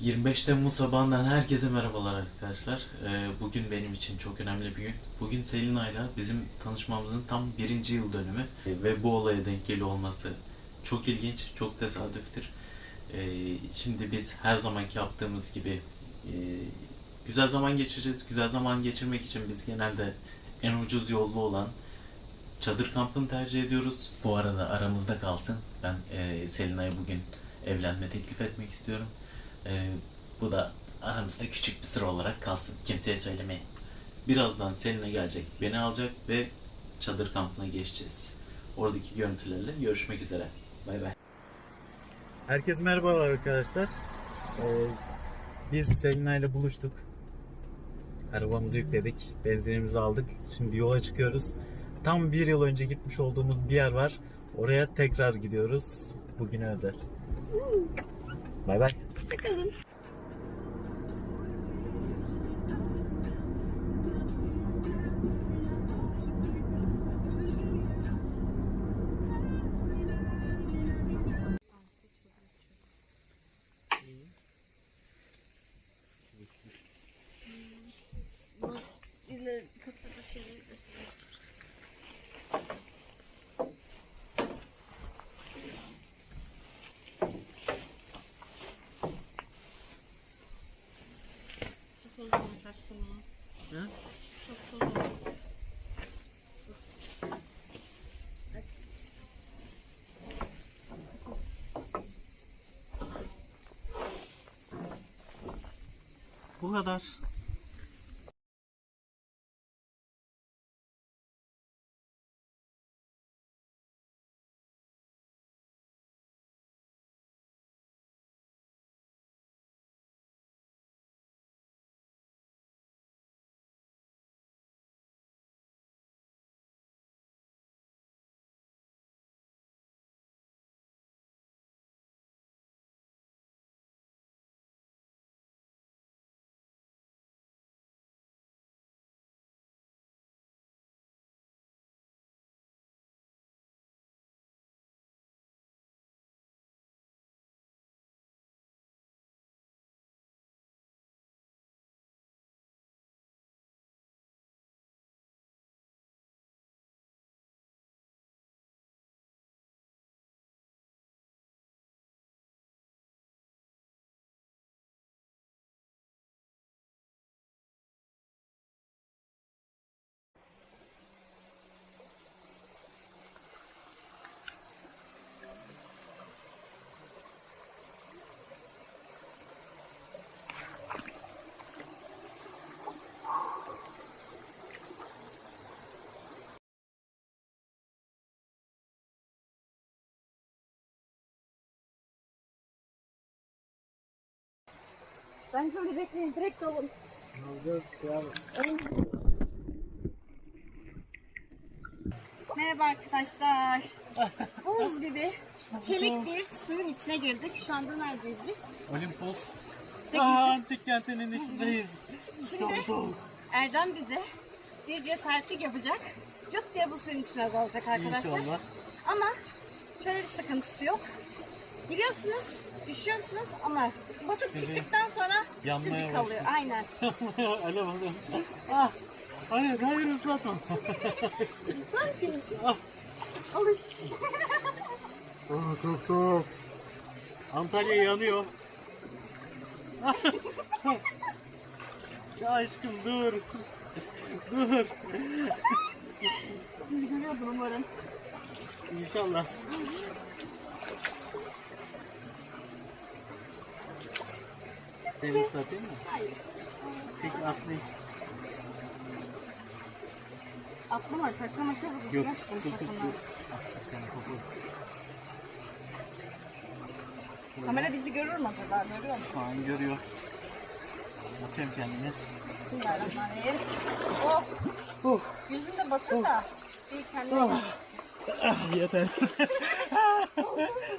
25 Temmuz sabahından herkese merhabalar arkadaşlar. Ee, Bugün benim için çok önemli bir gün. Bugün Selina'yla bizim tanışmamızın tam birinci yıl dönümü Ee, ve bu olaya denk geliyor olması çok ilginç, çok tesadüftür. Ee, Şimdi biz her zamanki yaptığımız gibi e, güzel zaman geçireceğiz. Güzel zaman geçirmek için biz genelde en ucuz yollu olan çadır kampını tercih ediyoruz. Bu arada aramızda kalsın. Ben e, Selina'ya bugün evlenme teklif etmek istiyorum. Ee, bu da aramızda küçük bir sır olarak kalsın. Kimseye söylemeyin. Birazdan Selina gelecek, beni alacak ve çadır kampına geçeceğiz. Oradaki görüntülerle görüşmek üzere. Bay bay. Herkese merhabalar arkadaşlar. Ee, biz Selina ile buluştuk. Arabamızı yükledik, benzinimizi aldık. Şimdi yola çıkıyoruz. Tam bir yıl önce gitmiş olduğumuz bir yer var. Oraya tekrar gidiyoruz. Bugüne özel. Bye bye. Hoşçakalın. Bu Hã? Bu kadar. Ben şöyle bekleyin direkt olun. Merhaba arkadaşlar. Buz gibi çelik bir suyun içine girdik. Şu anda neredeyiz biz? Olimpos. Peki. Aa, antik kentinin içindeyiz. Şimdi Erdem bize bir cesaretlik yapacak. Cuk diye bu suyun içine dalacak arkadaşlar. İnşallah. Ama şöyle bir sıkıntısı yok. Giriyorsunuz, düşüyorsunuz ama batıp Sizi çıktıktan sonra yanmaya sizi kalıyor. Aynen. Alev alın. Ah. Hayır, hayır ıslatma. Sakin. Ah. Alış. Oh, çok soğuk. Antalya yanıyor. ya aşkım dur. dur. Sizi görüyordur umarım. İnşallah. Seni ıslatayım mı? Hayır. Peki Aslı. Atlama, taşlama çabuk. Yok. Dur dur dur. Kamera bizi görür mü acaba? Görüyor mu? Şu an görüyor. Bakayım kendine. Bismillahirrahmanirrahim. Oh, Oh, yüzün de batır da. Bir kendine ah, yeter.